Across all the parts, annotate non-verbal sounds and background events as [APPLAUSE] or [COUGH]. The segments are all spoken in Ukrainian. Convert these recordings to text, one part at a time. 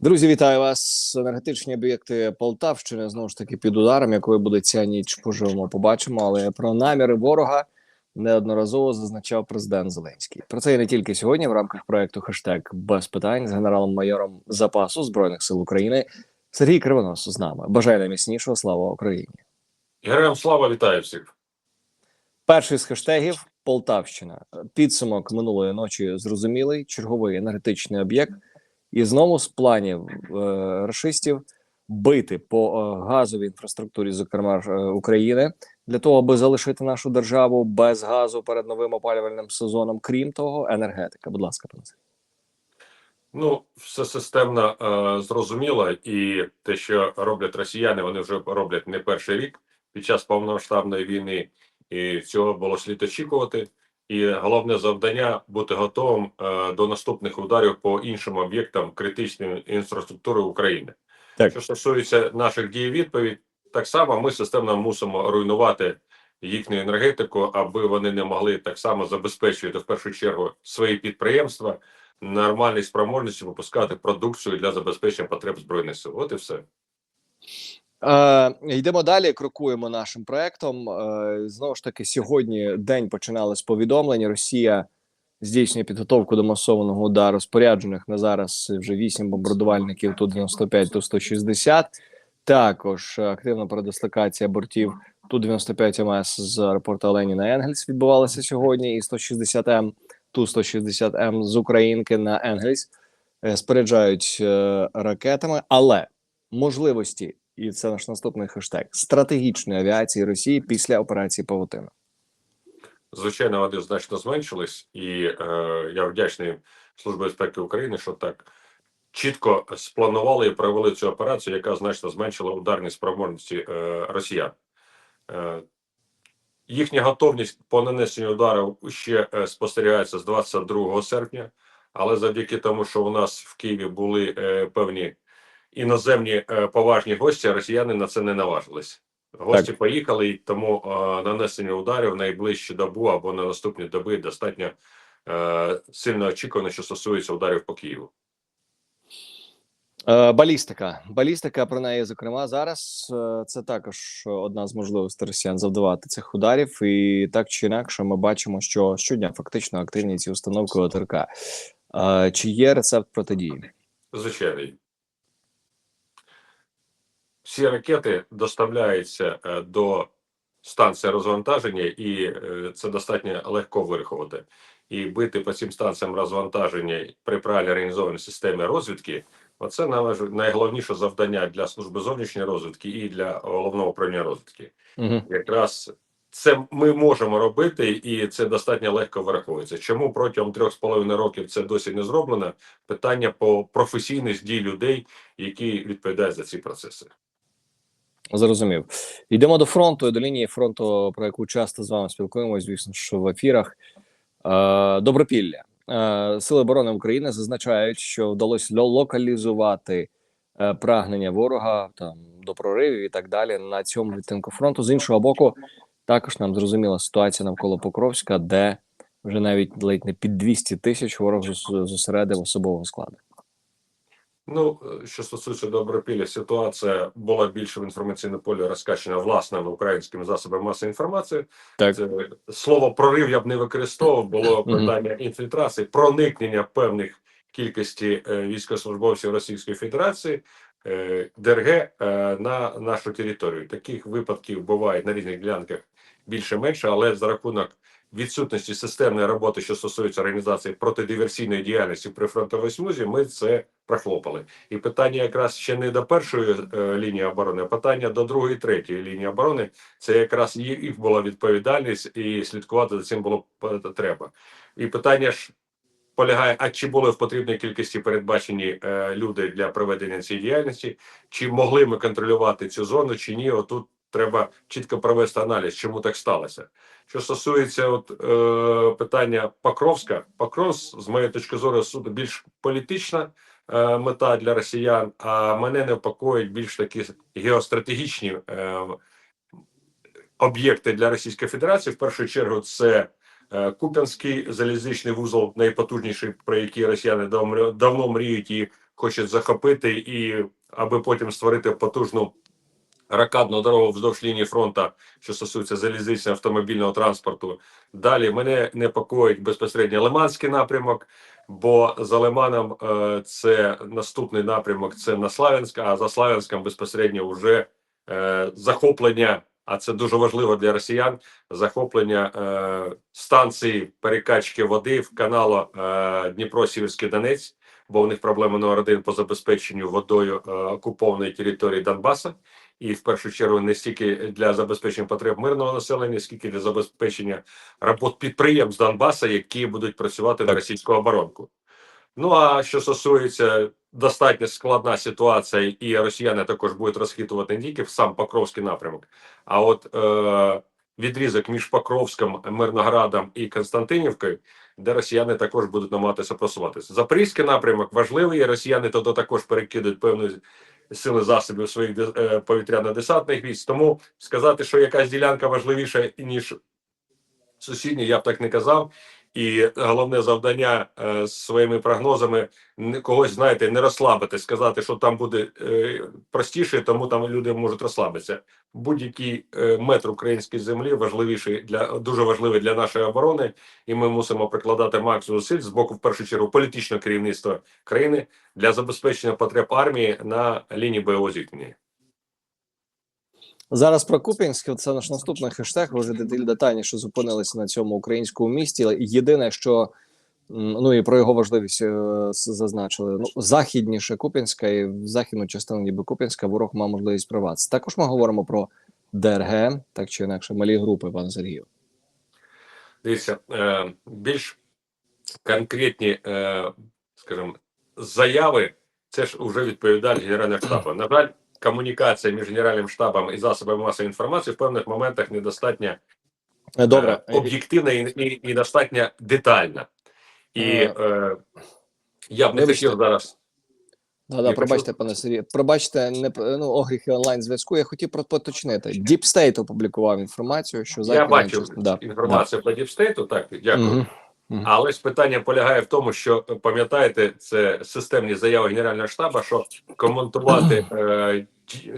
Друзі, вітаю вас. Енергетичні об'єкти Полтавщини знову ж таки під ударом. Якою буде ця ніч, поживемо, побачимо. Але про наміри ворога неодноразово зазначав президент Зеленський. Про це і не тільки сьогодні, в рамках проекту хештег без питань з генералом-майором запасу збройних сил України Сергій Кривонос з нами. Бажаю найміцнішого слава Україні. Героям слава вітаю всіх. Перший з хештегів Полтавщина. Підсумок минулої ночі зрозумілий. Черговий енергетичний об'єкт. І знову з планів е, рашистів бити по е, газовій інфраструктурі, зокрема е, України, для того, аби залишити нашу державу без газу перед новим опалювальним сезоном. Крім того, енергетика. Будь ласка, пане. Ну, все системно е, зрозуміло, і те, що роблять росіяни, вони вже роблять не перший рік під час повномасштабної війни, і цього було слід очікувати. І головне завдання бути готовим е, до наступних ударів по іншим об'єктам критичної інфраструктури України. Так. Що стосується наших дій, відповідь так само ми системно мусимо руйнувати їхню енергетику, аби вони не могли так само забезпечувати в першу чергу свої підприємства нормальній спроможності випускати продукцію для забезпечення потреб збройних сил. От і все. Е, йдемо далі, крокуємо нашим проектом. Е, знову ж таки, сьогодні день починали з повідомлень. Росія здійснює підготовку до масованого удару споряджених на зараз вже вісім бомбардувальників ту 95 ту 160 Також активна передислокація бортів ту 95 МС з аеропорту Леніна Енгельс відбувалася сьогодні. І 160 М ту 160 М з Українки на Енгельс е, споряджають ракетами, але можливості і це наш наступний хештег стратегічної авіації Росії після операції Павутина. Звичайно, вони значно зменшились, і е, я вдячний Службі безпеки України, що так чітко спланували і провели цю операцію, яка значно зменшила ударні спроможності е, росіян. Е, їхня готовність по нанесенню ударів ще е, спостерігається з 22 серпня, але завдяки тому, що у нас в Києві були е, певні іноземні е, поважні гості, росіяни на це не наважились. Гості поїхали, і тому е, нанесення ударів в найближчу добу або на наступні доби достатньо е, сильно очікувано, що стосується ударів по Києву. Е, балістика. Балістика про неї, зокрема, зараз це також одна з можливостей росіян завдавати цих ударів, і так чи інакше, ми бачимо, що щодня фактично активні ці установки ОТРК. Чи є рецепт протидії? Звичайно. Всі ракети доставляються е, до станції розвантаження, і е, це достатньо легко вирахувати. І бити по цим станціям розвантаження при правильно організованій системі розвідки оце найголовніше завдання для служби зовнішньої розвідки і для головного управління розвідки. Угу. Якраз це ми можемо робити, і це достатньо легко враховується. Чому протягом трьох з половиною років це досі не зроблено? Питання по професійності дій людей, які відповідають за ці процеси. Зрозумів. Йдемо до фронту, до лінії фронту, про яку часто з вами спілкуємося, звісно, що в ефірах. Е, Добропілля. Е, Сили оборони України зазначають, що вдалося локалізувати е, прагнення ворога там до проривів і так далі на цьому відтинку фронту. З іншого боку, також нам зрозуміла ситуація навколо Покровська, де вже навіть ледь не під 200 тисяч ворог зосередив особового складу. Ну, е, що стосується Добропілля, ситуація була більше в інформаційному полі розкачена власними українськими засобами масової інформації. Так. Це, слово прорив я б не використовував, було питання інфільтрації, проникнення певних кількості е, військовослужбовців Російської Федерації е, ДРГ на нашу територію. Таких випадків буває на різних ділянках більше-менше, але за рахунок відсутності системної роботи, що стосується організації протидиверсійної діяльності при фронтовій смузі, ми це прохлопали. І питання якраз ще не до першої е, лінії оборони, а питання до другої, третьої лінії оборони. Це якраз їх була відповідальність, і слідкувати за цим було е, треба. І питання ж полягає: а чи були в потрібній кількості передбачені е, люди для проведення цієї діяльності, чи могли ми контролювати цю зону, чи ні? Отут треба чітко провести аналіз, чому так сталося. Що стосується от, е, питання Покровська, Покровськ, з моєї точки зору, суду більш політична е, мета для росіян, а мене непокоїть більш такі геостратегічні е, об'єкти для Російської Федерації. В першу чергу, це е, Куп'янський залізничний вузол, найпотужніший, про який росіяни давно мріють і хочуть захопити і аби потім створити потужну ракадну дорогу вздовж лінії фронту, що стосується залізничного автомобільного транспорту. Далі мене непокоїть безпосередньо Лиманський напрямок, бо за Лиманом е, це наступний напрямок, це на Славянськ, а за Славянськом безпосередньо вже е, захоплення. А це дуже важливо для росіян. Захоплення е, станції перекачки води в каналу е, Дніпро-Сіверський Донець, бо у них проблема номер один по забезпеченню водою е, окупованої території Донбаса, і в першу чергу не стільки для забезпечення потреб мирного населення, скільки для забезпечення робот підприємств Донбаса, які будуть працювати на російську оборонку. Ну а що стосується достатньо складна ситуація, і росіяни також будуть розхитувати не тільки в сам Покровський напрямок, а от е, відрізок між Покровськом, Мирноградом і Константинівкою, де росіяни також будуть намагатися просуватися. Запорізький напрямок важливий. і Росіяни туди також перекидують певні сили засобів своїх е, повітряно-десантних військ. Тому сказати, що якась ділянка важливіша ніж сусідні, я б так не казав. І головне завдання е, своїми прогнозами когось знаєте, не розслабити, сказати, що там буде е, простіше, тому там люди можуть розслабитися. Будь-який е, метр української землі важливіший для дуже важливий для нашої оборони, і ми мусимо прикладати максимум зусиль з боку, в першу чергу, політичного керівництва країни для забезпечення потреб армії на лінії бойового зіткнення. Зараз про Куп'янськ, це наш наступний хештег. Ви вже деталь- детальніше зупинилися на цьому українському місті. Єдине, що ну і про його важливість е, зазначили. Ну західніше Куп'янська і в західну частину ніби Куп'янська ворог мав можливість прорватися. Також ми говоримо про ДРГ, так чи інакше, малі групи, пане Сергію. Дивіться, е, більш конкретні, е, скажімо, заяви, це ж вже відповідальність Генерального штабу. На жаль, комунікація між Генеральним штабом і засобами масової інформації в певних моментах недостатньо Е, Добре, е, об'єктивна і, і, і достатньо детальна. І Е, е, я б не хотів зараз. Да, да, пробачте, пане Сергію. Пробачте, не ну, огріхи онлайн зв'язку. Я хотів про поточнити. Deep опублікував інформацію, що Я бачив да, інформацію по діпстейту, так, дякую. Мгм. Але ж питання полягає в тому, що пам'ятаєте, це системні заяви Генерального штабу, що коментувати, е,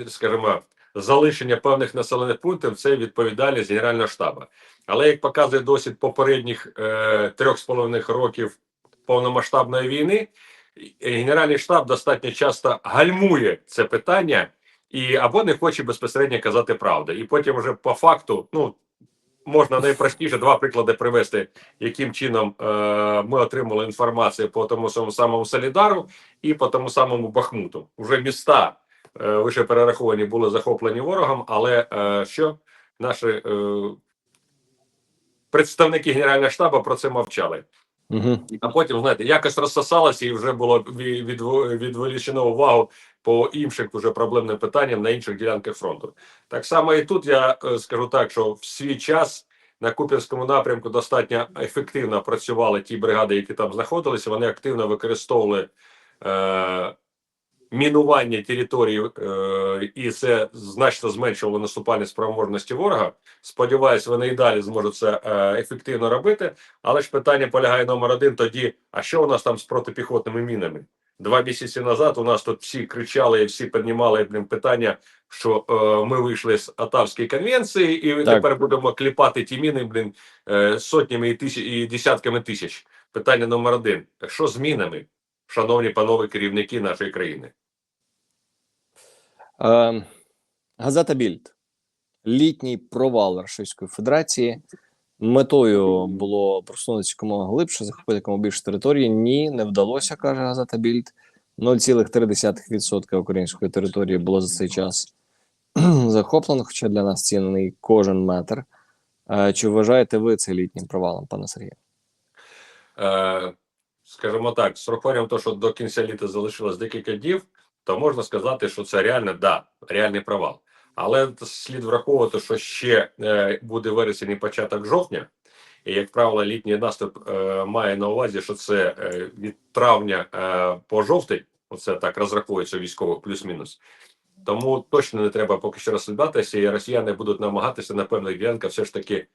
скажімо, залишення певних населених пунктів це відповідальність Генерального штабу. Але як показує досвід попередніх е, трьох з половиною років повномасштабної війни, е, Генеральний штаб достатньо часто гальмує це питання і або не хоче безпосередньо казати правду. І потім вже по факту, ну можна найпростіше два приклади привести яким чином е, ми отримали інформацію по тому самому самому Солідару і по тому самому Бахмуту. Уже міста е, вище перераховані були захоплені ворогом, але е, що наші е, представники Генерального штабу про це мовчали. Мгм. А потім, знаєте, якось розсосалося і вже було ві- відво- відволічено увагу по інших уже проблемним питанням на інших ділянках фронту. Так само і тут я е, скажу так, що в свій час на Куп'янському напрямку достатньо ефективно працювали ті бригади, які там знаходилися. Вони активно використовували е, мінування території, е, і це значно зменшувало наступальні спроможності ворога. Сподіваюсь, вони і далі зможуть це е, ефективно робити. Але ж питання полягає номер один: тоді: а що у нас там з протипіхотними мінами? Два місяці назад у нас тут всі кричали і всі піднімали блін, питання, що е, ми вийшли з Атавської конвенції, і Так. тепер будемо кліпати ті міни блін, е, сотнями і, тисяч, і десятками тисяч. Питання номер один: що з мінами, шановні панове керівники нашої країни? Е, Газета Більд. Літній провал Російської Федерації. Метою було просунутися якомога глибше, захопити якомога більше території. Ні, не вдалося, каже Газета Більд. 0,3% української території було за цей час [CLEARS THROAT] захоплено, хоча для нас цінний кожен метр. Е, Чи вважаєте ви це літнім провалом, пане Сергію? Е, скажімо так, з урахуванням того, що до кінця літа залишилось декілька днів, то можна сказати, що це реально да, реальний провал. Але слід враховувати, що ще е, буде вересень і початок жовтня, і як правило, літній наступ е, має на увазі, що це е, від травня по жовтень, оце так розраховується військових плюс-мінус. Тому точно не треба поки що розслідатися, і росіяни будуть намагатися на певних ділянках все ж таки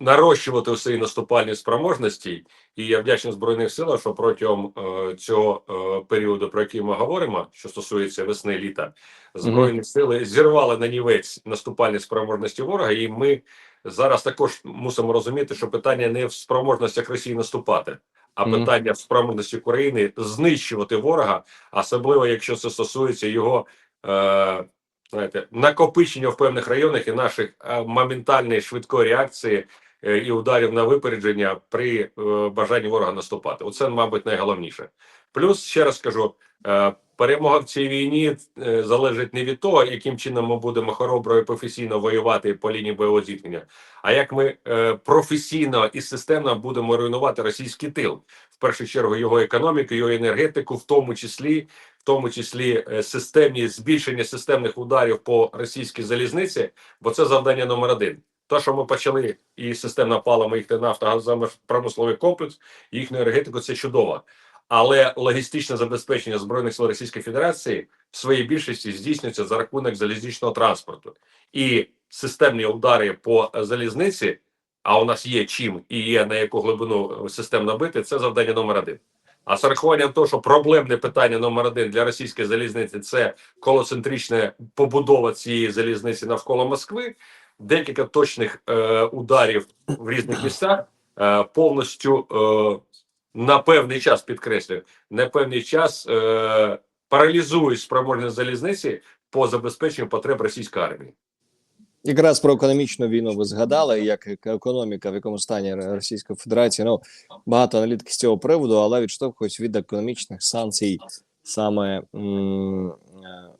нарощувати свої наступальні спроможності. І я вдячний Збройних силам, що протягом е, цього е, періоду, про який ми говоримо, що стосується весни літа, збройні сили зірвали на нівець наступальні спроможності ворога, і ми зараз також мусимо розуміти, що питання не в спроможностях Росії наступати, а питання в спроможності України знищувати ворога, особливо якщо це стосується його. Е, Знаєте, накопичення в певних районах і наших е, моментальної швидкої реакції е, і ударів на випередження при е, бажанні ворога наступати. Оце, мабуть, найголовніше. Плюс ще раз кажу: е, перемога в цій війні е, залежить не від того, яким чином ми будемо хоробро і професійно воювати по лінії бойового зіткнення, а як ми е, професійно і системно будемо руйнувати російський тил, в першу чергу його економіку, його енергетику, в тому числі в тому числі е, системні збільшення системних ударів по російській залізниці, бо це завдання номер один. Те, що ми почали і системно палимо їх нафтогазопромисловий комплекс, їхню енергетику, це чудово. Але логістичне забезпечення збройних сил Російської Федерації в своїй більшості здійснюється за рахунок залізничного транспорту і системні удари по залізниці. А у нас є чим і є на яку глибину е, системно бити. Це завдання номер один. А з урахуванням того, що проблемне питання номер один для російської залізниці це колоцентрична побудова цієї залізниці навколо Москви. Декілька точних е, ударів в різних місцях е, повністю е, на певний час підкреслюю, на певний час е, паралізують спроможність залізниці по забезпеченню потреб російської армії. Якраз про економічну війну ви згадали, як економіка в якому стані Російської Федерації. Ну багато аналітики з цього приводу, але відштовхуюсь від економічних санкцій саме м, е,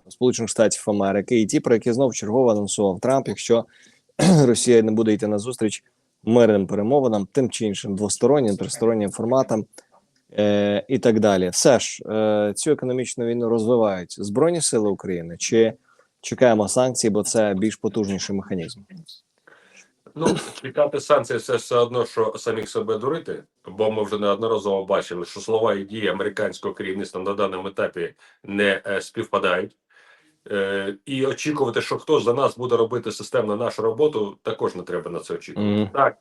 Сполучених Штатів Америки, і ті, про які знов чергово анонсував Трамп, якщо [CLEARS THROAT] Росія не буде йти на зустріч мирним перемовинам, тим чи іншим двостороннім, тристороннім форматам. Е, і так далі, все ж е, цю економічну війну розвивають збройні сили України чи чекаємо санкцій, бо це більш потужніший механізм. Ну, чекати санкцій це все одно, що самих себе дурити, бо ми вже неодноразово бачили, що слова і дії американського керівництва на даному етапі не е, співпадають. Е, і очікувати, що хтось за нас буде робити системно нашу роботу, також не треба на це очікувати. Мгм. Так,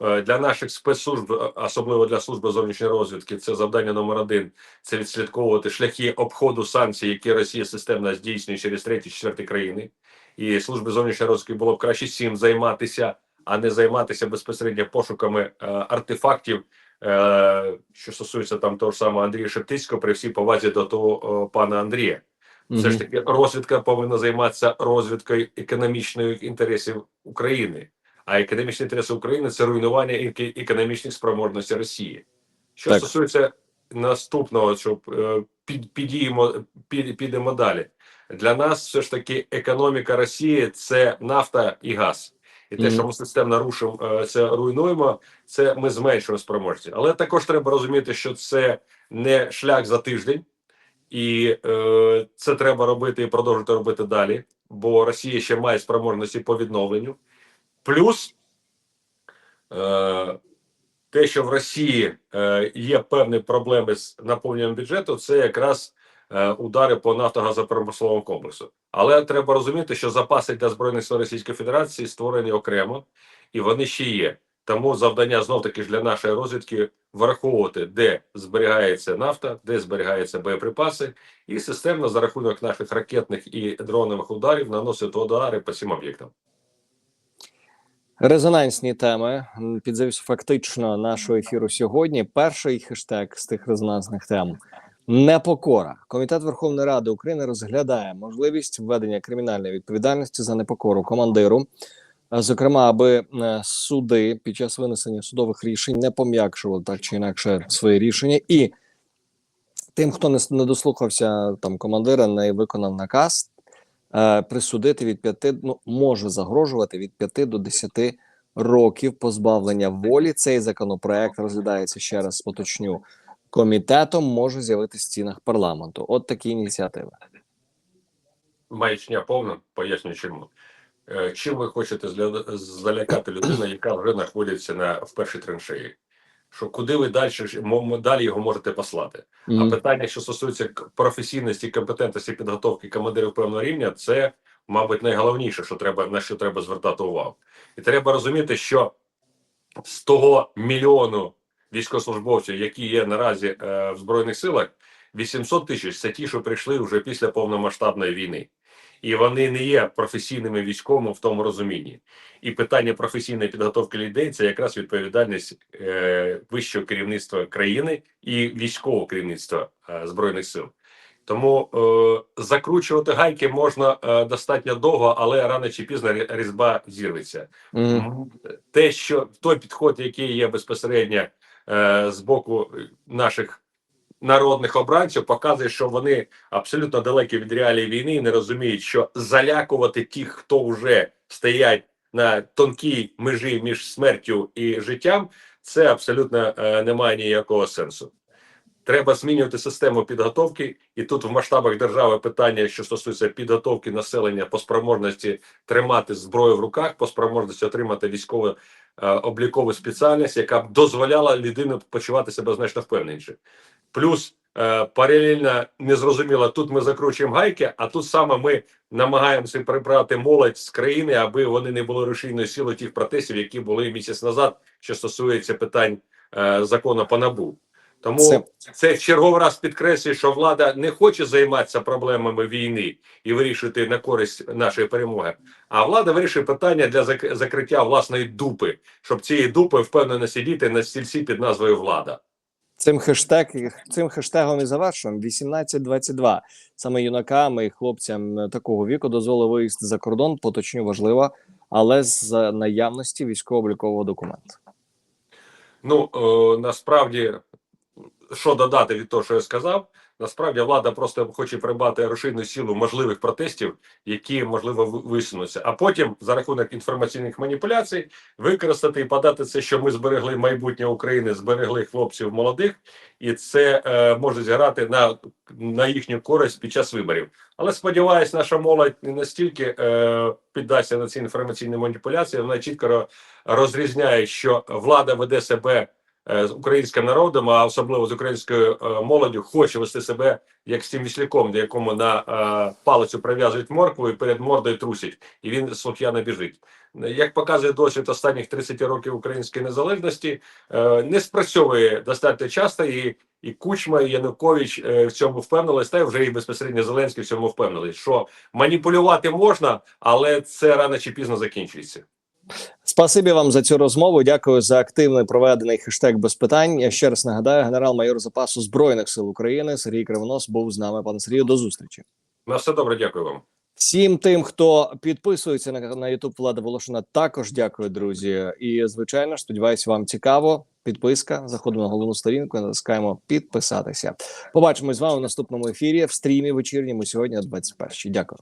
е, для наших спецслужб, е, особливо для служби зовнішньої розвідки, це завдання номер один це відслідковувати шляхи обходу санкцій, які Росія системно здійснює через треті четверті країни. І служби зовнішньої розвідки було б краще цим займатися, а не займатися безпосередньо пошуками е, артефактів, е, що стосується там того ж самого Андрія Шептицького, при всій повазі до того е, пана Андрія. Все ж таки, розвідка повинна займатися розвідкою економічних інтересів України. А економічні інтереси України це руйнування економічних спроможностей Росії. Що Так. стосується наступного, щоб е, під, підіймо, під, підемо далі. Для нас все ж таки економіка Росії це нафта і газ. І те, Мгм. що ми системно рушимо, е, це руйнуємо, це ми зменшуємо спроможність. Але також треба розуміти, що це не шлях за тиждень, і е, це треба робити і продовжувати робити далі, бо Росія ще має спроможності по відновленню. Плюс е, те, що в Росії е, є певні проблеми з наповненням бюджету, це якраз е, удари по нафтогазопромисловому комплексу. Але треба розуміти, що запаси для збройних сил Російської Федерації створені окремо, і вони ще є. Тому завдання знов таки ж для нашої розвідки враховувати, де зберігається нафта, де зберігаються боєприпаси, і системно за рахунок наших ракетних і дронових ударів наносити удари по цим об'єктам. Резонансні теми М, під завіс фактично нашого ефіру сьогодні. Перший хештег з тих резонансних тем непокора. Комітет Верховної Ради України розглядає можливість введення кримінальної відповідальності за непокору командиру. Е, Зокрема, аби е, суди під час винесення судових рішень не пом'якшували так чи інакше свої рішення, і тим, хто не, дослухався там командира, не виконав наказ, е, присудити від 5, ну може загрожувати від 5 до 10 років позбавлення волі. Цей законопроект розглядається ще раз. Поточню комітетом може з'явитися в стінах парламенту. От такі ініціативи. Маячня повна, пояснюю чому. Е, Чим ви хочете залякати людину, яка вже знаходиться на в першій траншеї? Що куди ви далі далі його можете послати? А питання, що стосується професійності, компетентності підготовки командирів певного рівня, це, мабуть, найголовніше, що треба на що треба звертати увагу. І треба розуміти, що з того мільйону військовослужбовців, які є наразі е, в збройних силах, 800 тисяч це ті, що прийшли вже після повномасштабної війни, і вони не є професійними військовими в тому розумінні. І питання професійної підготовки людей це якраз відповідальність е, вищого керівництва країни і військового керівництва е, збройних сил. Тому е, закручувати гайки можна е, достатньо довго, але рано чи пізно рі- різьба зірветься. М, Те, що той підход, який є безпосередньо е, з боку наших народних обранців, показує, що вони абсолютно далекі від реалії війни і не розуміють, що залякувати тих, хто вже стоять на тонкій межі між смертю і життям, це абсолютно е, не має ніякого сенсу. Треба змінювати систему підготовки, і тут в масштабах держави питання, що стосується підготовки населення по спроможності тримати зброю в руках, по спроможності отримати військову е, облікову спеціальність, яка б дозволяла людину почувати себе значно впевненіше. Плюс е, паралельно незрозуміло, тут ми закручуємо гайки, а тут саме ми намагаємося прибрати молодь з країни, аби вони не були рушійною силою тих протестів, які були місяць назад, що стосується питань е, закону по набу. Тому Це- це черговий раз підкреслює, що влада не хоче займатися проблемами війни і вирішити на користь нашої перемоги. А влада вирішує питання для зак- закриття власної дупи, щоб цієї дупи впевнено сидіти на стільці під назвою влада. Цим хештег цим хештегом і завершуємо 1822. Саме юнакам і хлопцям такого віку дозволили виїзд за кордон, поточню важливо, але з наявності військово-облікового документу. Ну е, насправді, що додати від того, що я сказав, насправді влада просто хоче прибати рушійну силу можливих протестів, які можливо висунуться, а потім за рахунок інформаційних маніпуляцій використати і подати це, що ми зберегли майбутнє України, зберегли хлопців молодих, і це е, може зіграти на, на їхню користь під час виборів. Але сподіваюсь, наша молодь не настільки е, піддасться на ці інформаційні маніпуляції. Вона чітко розрізняє, що влада веде себе з українським народом, а особливо з українською е, молоддю, хоче вести себе як з тим вісляком, до якому на е, палицю прив'язують моркву і перед мордою трусять, і він слух'яно біжить. Як показує досвід останніх 30 років української незалежності, е, не спрацьовує достатньо часто і. І Кучма, і Янукович е, в цьому впевнились, та вже і безпосередньо Зеленський в цьому впевнились, що маніпулювати можна, але це рано чи пізно закінчується. Спасибі вам за цю розмову. Дякую за активний проведений хештег без питань. Я ще раз нагадаю, генерал-майор запасу збройних сил України Сергій Кривонос був з нами. Пане Сергію, до зустрічі. На все добре, дякую вам. Всім тим, хто підписується на, на YouTube Влада Волошина, також дякую, друзі. І звичайно ж, сподіваюся, вам цікаво. Підписка. Заходимо на головну сторінку, натискаємо підписатися. Побачимось з вами в наступному ефірі в стрімі вечірньому сьогодні о 21 Дякую.